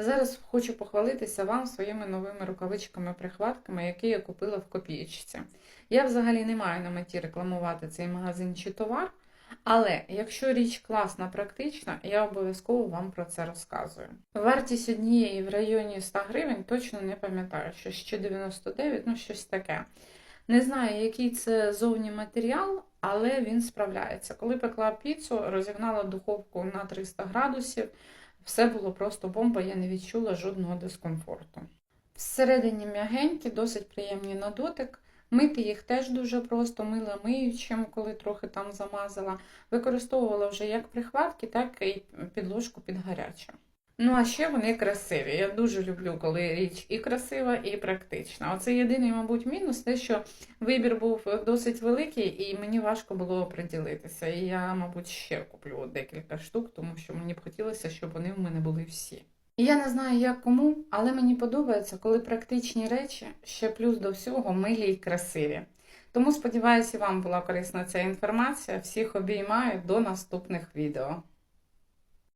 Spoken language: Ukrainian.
Зараз хочу похвалитися вам своїми новими рукавичками-прихватками, які я купила в копієчці. Я взагалі не маю на меті рекламувати цей магазин чи товар, але якщо річ класна, практична, я обов'язково вам про це розказую. Вартість однієї в районі 100 гривень точно не пам'ятаю, що ще 99, ну щось таке. Не знаю, який це зовні матеріал, але він справляється. Коли пекла піцу, розігнала духовку на 300 градусів, все було просто бомба, я не відчула жодного дискомфорту. Всередині м'ягенькі, досить приємні на дотик. Мити їх теж дуже просто, мила миючим, коли трохи там замазала. Використовувала вже як прихватки, так і підложку під гаряче. Ну, а ще вони красиві. Я дуже люблю, коли річ і красива, і практична. Оце єдиний, мабуть, мінус, те, що вибір був досить великий, і мені важко було оприділитися. І я, мабуть, ще куплю декілька штук, тому що мені б хотілося, щоб вони в мене були всі. І я не знаю, як кому, але мені подобається, коли практичні речі ще плюс до всього милі і красиві. Тому сподіваюся, вам була корисна ця інформація. Всіх обіймаю до наступних відео.